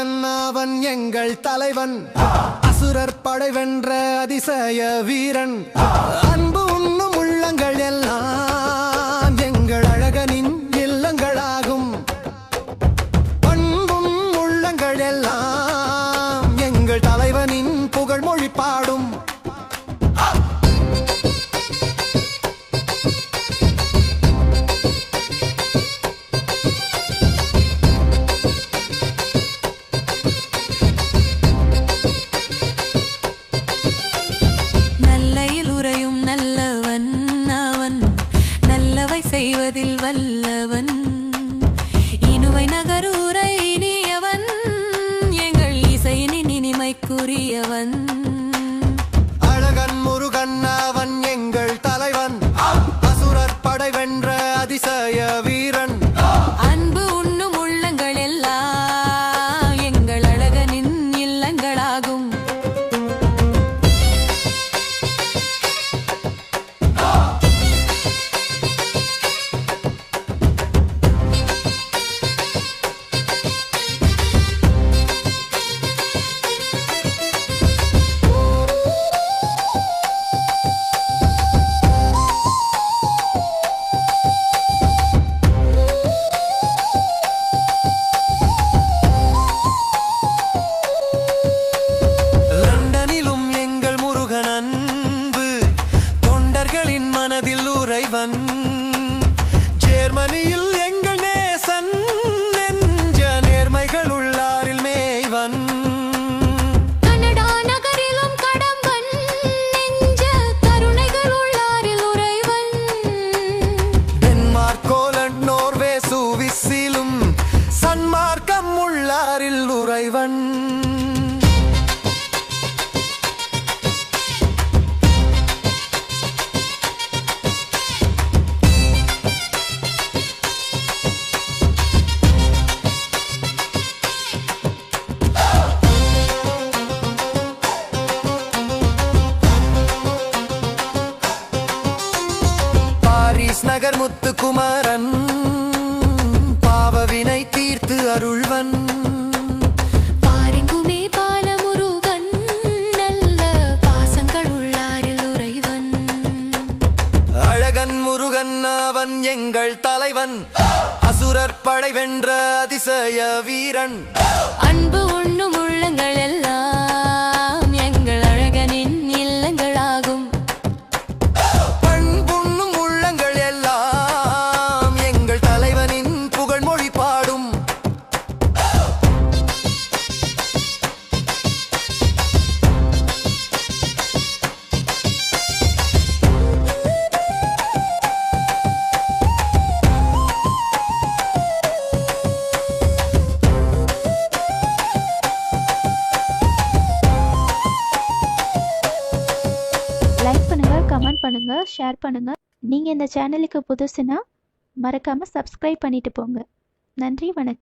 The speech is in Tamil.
அழகன் அவன் எங்கள் தலைவன். அசுரர் படை வென்ற அதிசய வீரன். அன்பு உரியவன் அழகன் முருகன் அவன் எங்கள் தலைவன். அசுரர் படை வென்ற அதிசய வீரன். மனதில் உறைவன். ஜெர்மனியில் எங்கள் நேசன் நெஞ்ச நேர்மைகள் உள்ளாரில் மேய்வன். சன்மார்க்கம் உள்ளாரில் உறைவன். நகர் முத்துக்குமரன் பாவவினை தீர்த்து அருள்வன். பாரெங்குமே பாலமுருகன் நல்ல பாசங்கள் உள்ளாரில் உறைவன். அழகன் முருகன் அவன் எங்கள் தலைவன். அசுரர் படை வென்ற அதிசய வீரன். அன்பு உண்ணும் பண்ணுங்க ஷேர் பண்ணுங்க. நீங்க இந்த சேனலுக்கு புதுசுனா மறக்காம சப்ஸ்கிரைப் பண்ணிட்டு போங்க. நன்றி வணக்கம்.